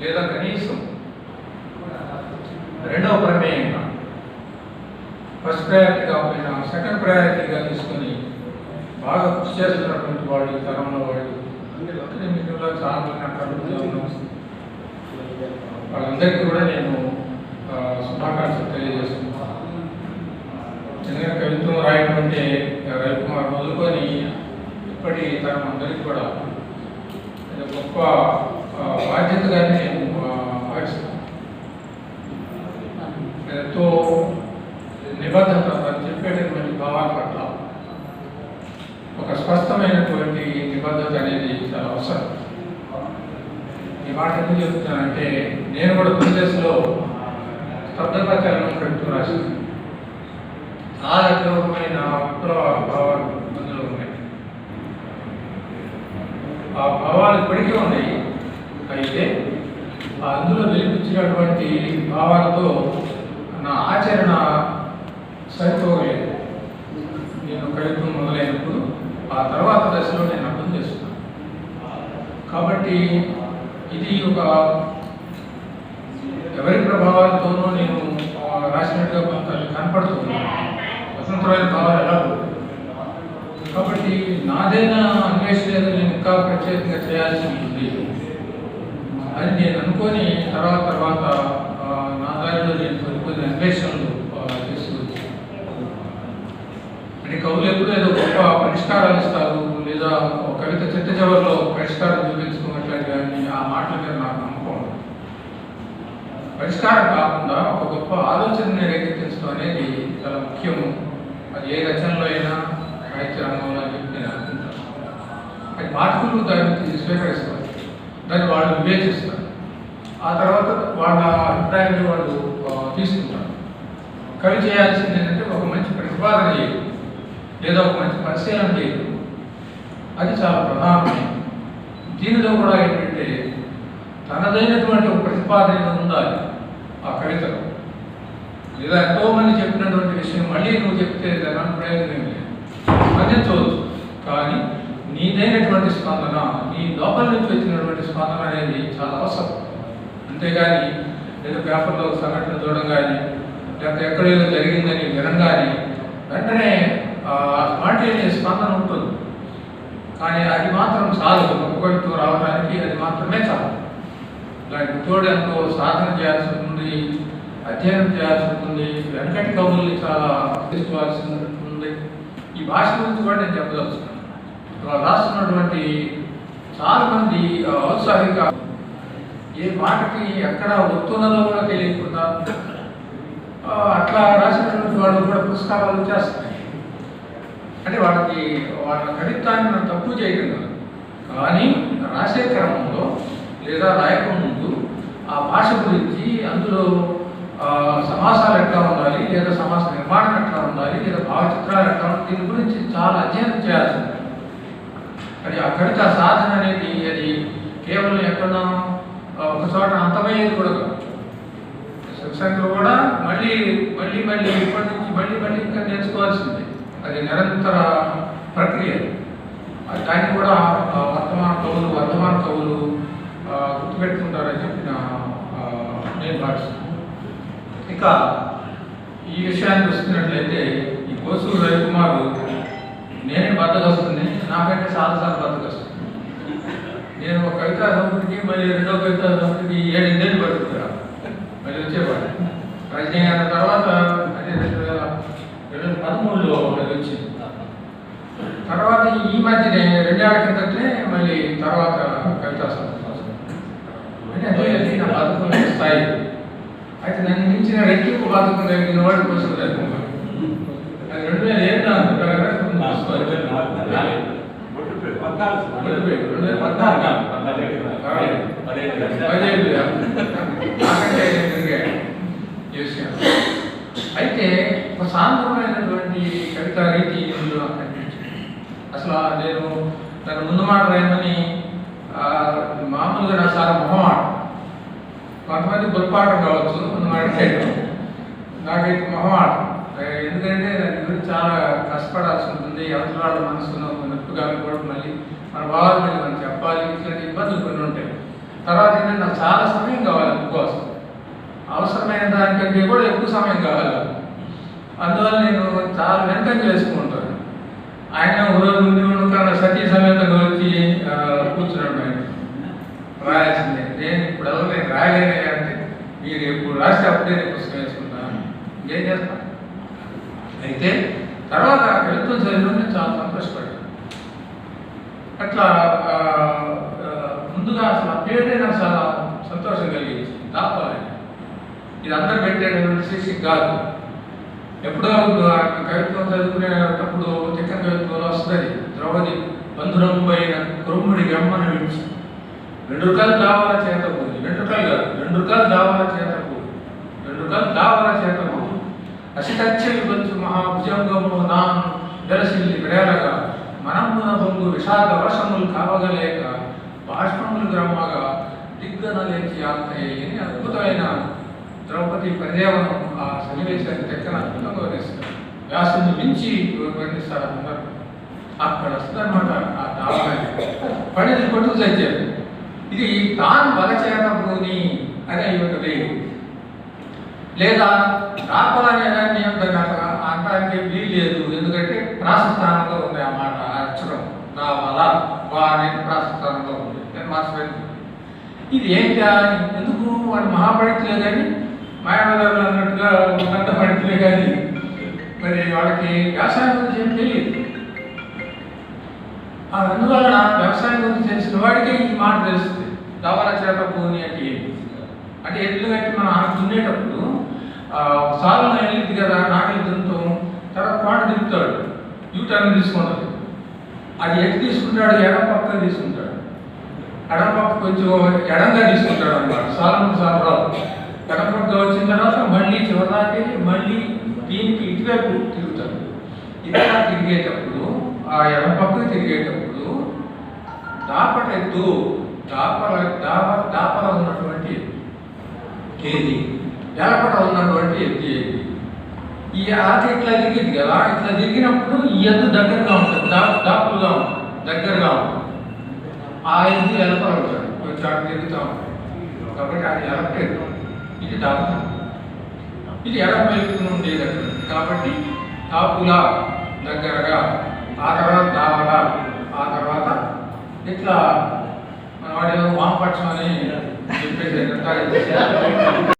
లేదా కనీసం రెండవ ప్రమేయంగా ఫస్ట్ ప్రయారిటీ కాకపోయినా సెకండ్ ప్రయారిటీగా తీసుకొని బాగా కృషి చేస్తున్నటువంటి వాళ్ళు ఈ తరంలో వాళ్ళు అంటే మీలో చాలా మంది వాళ్ళందరికీ కూడా నేను శుభాకాంక్షలు తెలియజేస్తున్నాను. ఎందుకంటే కవిత్వం రాయడం అంటే రవికుమార్ మొదలుకొని ఇప్పటి తరం అందరికీ కూడా గొప్ప ఆ, బాధ్యతగానే నేను భావిస్తాను ఎంతో నిబద్ధత తను చెప్పేటటువంటి భావాల పట్ల ఒక స్పష్టమైనటువంటి నిబద్ధత అనేది చాలా అవసరం. ఈ మాట ఎందుకు చెప్తున్నానంటే నేను కూడా తొలిదశలో స్తబ్దపచరణం కవిత్వం రాశాను. ఆ రకమైన విప్లవ భావాలు అందులో ఉన్నాయి. ఆ భావాలు ఇప్పటికీ ఉన్నాయి. అయితే అందులో వెలిపించినటువంటి భావాలతో నా ఆచరణ సరిపోలేదు. నేను ప్రయత్నం మొదలైనప్పుడు ఆ తర్వాత దశలో నేను అర్థం చేస్తున్నాను కాబట్టి ఇది ఒక ఎవరి ప్రభావాలతోనూ నేను రాసినట్టుగా కొంత కనపడుతుంది స్వతంత్రమైన భావాలు ఎలా కాబట్టి నాదైనా అన్వేషణ నేను ఇంకా ప్రత్యేకంగా చేయాల్సి ఉంటుంది. అని నేను అనుకొని తర్వాత తర్వాత నా దారిలో నేను కొన్ని కొన్ని అన్వేషణలు చేసుకోవచ్చు అంటే కవులు ఎప్పుడు ఏదో గొప్ప పరిష్కారాలు ఇస్తారు లేదా ఒక కవిత చిట్ట చివరిలో పరిష్కారం చూపించుకున్నట్లయితే కానీ ఆ మాటల మీద నాకు నమ్మకం పరిష్కారం కాకుండా ఒక గొప్ప ఆలోచనని రేకెత్తించడం అనేది ఏ రచనలో అయినా సాహిత్య రంగంలో అని చెప్పి నేను అనుకుంటాను. అది పాఠకులు దాన్ని స్వీకరిస్తారు. దాన్ని వాళ్ళు వివేచిస్తారు. ఆ తర్వాత వాళ్ళ అభిప్రాయాన్ని వాళ్ళు తీసుకుంటారు. కవి చేయాల్సింది ఏంటంటే ఒక మంచి ప్రతిపాదన చేయదు లేదా ఒక మంచి పరిశీలన చేయదు అది చాలా ప్రధానమైనది. దీనిలో కూడా ఏంటంటే తనదైనటువంటి ఒక ప్రతిపాదన ఉండాలి ఆ కవితలో. లేదా ఎంతో చెప్పినటువంటి విషయం మళ్ళీ నువ్వు చెప్తే దాని ప్రయోజనం లేదు. స్పందించవచ్చు కానీ నీదైనటువంటి స్పందన నీ లోపల నుంచి వచ్చినటువంటి స్పందన అనేది చాలా అవసరం. అంతేగాని ఏదో పేపర్లో సంఘటన చూడడం కానీ లేకపోతే ఎక్కడ ఏదో జరిగిందని వినంగానే వెంటనే స్పాంటేనియస్ స్పందన ఉంటుంది. కానీ అది మాత్రం చాలు ఒకరితో రావడానికి అది మాత్రమే చాలు దానికి తోడు ఎంతో సాధన చేయాల్సి ఉంది. అధ్యయనం చేయాల్సి ఉంటుంది వెనకటి కవుల్ని చాలా తెలుసుకోవాల్సి ఉంటుంది ఈ భాష గురించి కూడా నేను చెప్పదలుచుకున్నాను. అలా రాస్తున్నటువంటి చాలా మంది ఔత్సాహిక ఏ మాటకి ఎక్కడ ఒత్తున్నదో కూడా తెలియకుండా అట్లా రాసినటువంటి వాళ్ళు కూడా పుస్తకాలు వచ్చేస్తున్నాయి అంటే వాళ్ళకి వాళ్ళ కవిత్వాన్ని మనం తక్కువ చేయడం కానీ రాసే క్రమంలో లేదా రాయక ముందు ఆ భాష గురించి అందులో సమాసాలు ఎట్లా ఉండాలి? లేదా సమాస నిర్మాణం ఎట్లా ఉండాలి? లేదా భావచిత్రాలు ఎట్లా ఉండాలి? దీని గురించి చాలా అధ్యయనం చేయాల్సి ఉంటుంది. అది ఆ సాధన అనేది అది కేవలం ఎక్కడో ఒక చోట అంతమయ్యేది కూడా సత్సంగం కూడా మళ్ళీ మళ్ళీ మళ్ళీ ఇప్పటి నుంచి మళ్ళీ మళ్ళీ ఇంకా నేర్చుకోవాల్సింది. అది నిరంతర ప్రక్రియ. అది దాన్ని కూడా వర్తమాన కవులు వర్ధమాన కవులు గుర్తుపెట్టుకుంటారని చెప్పి నా నేను భావిస్తున్నాను. ఇక ఈ విషయాన్ని చూస్తున్నట్లయితే ఈ కోసు రవికుమారు నేనే బద్దకొస్తుంది నాకంటే చాలాసార్లు బద్దకొస్తుంది నేను ఒక కవిత సంస్కృతికి మళ్ళీ రెండో కవిత సంస్కృతికి ఏడు ఇందేళ్ళు మళ్ళీ వచ్చేవాడు రజనీకాంత్ తర్వాత అదే రెండు వేల రెండు వేల పదమూడులో అది వచ్చింది. తర్వాత ఈ మధ్యనే రెండేళ్ళ కిందటే మళ్ళీ తర్వాత కవితా సంస్థ అంటే అదే నా బతుకునే స్థాయి అయితే నన్ను మించిన రెట్టింపు బతుకు కలిగిన వాడు కోసం అది రెండు వేల ఏడు చేశాను అయితే ఒక సాంద్రమైనటువంటి కవితా రీతి ఇందులో అసలు నేను నన్ను ముందు మాట రాయమని మామూలుగా నా సార్ మొహమాట. కొంతమంది పొరపాటు కావచ్చు నాకైతే మొహమాట. ఎందుకంటే దాని గురించి చాలా కష్టపడాల్సి ఉంటుంది. ఎవరి వాళ్ళ మనసులో నొప్పిగా కూడా మళ్ళీ మన వాళ్ళు మీద మనం చెప్పాలి. ఇట్లాంటి ఇబ్బందులు కొన్ని ఉంటాయి. తర్వాత ఏంటంటే నాకు చాలా సమయం కావాలి అందుకోసం. అవసరమైన దానికంటే కూడా ఎక్కువ సమయం కావాలి. అందువల్ల నేను చాలా వెనకం చేసుకుంటాను ఆయన ఊరోజు ముందు ఉన్న సతీ సమేతంగా వచ్చి కూర్చున్నాడు ఆయన. రాయాల్సిందే. నేను ఇప్పుడు ఎవరు నేను రాయలేనే అంటే మీరు ఎప్పుడు రాస్తే అప్పుడే నేను పుస్తకం వేసుకుంటాను ఏం చేస్తాను అయితే తర్వాత కవిత్వం చదివిన చాలా సంతోషపడ్డాను. అట్లా ముందుగా అసలు ఆ పేరే నాకు చాలా సంతోషం కలిగించింది. దాపాలని ఇది అందరు పెట్టేటటువంటి శీర్షిక కాదు. ఎప్పుడో కవిత్వం చదువుకునేటప్పుడు చిక్కన కవిత్వంలో వస్తుంది ద్రౌపది బంధురంపైన కురుముడి గమ్మన విడిచి. రెండు రకాల దావాల చేత పోయి రెండు రకాలు కాదు రెండు రకాల దావాల చేత పోయి రెండు రకాల దావాల చేత పోయి అసిటచ్చలి బంచు మహాభుజంగము నాన్ వెలసిల్లి విరేలగా మనమున బొంగు విషాద వర్షములు కావగలేక బాష్పములు గ్రమ్మగా దిగ్గన లేచి ఆల్తాయి అని అద్భుతమైన ద్రౌపది పరిదేవనం ఆ సన్నివేశాన్ని తెక్కన అద్భుతంగా వర్ణిస్తారు. వ్యాసుని మించి వర్ణిస్తారు అందరూ. అక్కడ వస్తుందన్నమాట ఆ దావాలని పడిది కొట్టుకు చచ్చారు ఇది తాను వలచేత భూని అనే ఉంటుంది. లేదా దాపల అనే దాన్ని అంటానికి వీలు లేదు. ఎందుకంటే ప్రాసస్థానంలో ఉంది ఆ మాట ఆ అక్షరం. దావల వా అనేది ప్రాసస్థానంలో ఉంది. నేను మార్చిపోయింది ఇది ఏంటి ఎందుకు వాడు మహాపడితులే కానీ మాయావదారులు అన్నట్టుగా ఉన్నత పండితులే కానీ మరి వాళ్ళకి వ్యవసాయం గురించి ఏం తెలియదు. అందువలన వ్యవసాయం గురించి తెలిసిన వాడికే ఈ మాట తెలుస్తుంది. దవల చేప భూమి అంటే ఏంటి అంటే ఎందుకంటే మనం దున్నేటప్పుడు సాలు వెళ్ళింది కదా నాగలి దున్నుతాం తర్వాత పాట దింపుతాడు. యూటర్న్ తీసుకుంటాడు. అది ఎటు తీసుకుంటాడు? ఎడం పక్క తీసుకుంటాడు. ఎడం పక్క కొంచెం ఎడంగా తీసుకుంటాడు అనమాట సాలము సాలరావు ఎడం పక్క వచ్చిన తర్వాత మళ్ళీ చివరికి మళ్ళీ దీనికి ఇటువైపు తిరుగుతాడు. ఇలా తిరిగేటప్పుడు ఆ ఎడమ పక్కకు తిరిగేటప్పుడు దాపట ఎత్తు దాపల దాప దాపర ఉన్నటువంటి ఏది ఎలపట ఉన్నటువంటి ఎత్తు ఏది ఈ ఆట ఇట్లా తిరిగింది కదా ఇట్లా తిరిగినప్పుడు ఈ ఎత్తు దగ్గరగా ఉంటుంది దా దాపులుగా ఉంటుంది దగ్గరగా ఉంటుంది. ఆ ఎత్తు ఎలపల ఉంటాడు కొంచెం అటు తిరుగుతూ ఉంటుంది. కాబట్టి అది ఎత్తు ఇది దాప. ఇది ఎడమ వైపు నుండి కాబట్టి తాపులా దగ్గరగా ఆ తర్వాత దావడ ఆ తర్వాత ఇట్లా మన వాడేమో వామపక్షం అని చెప్పేసి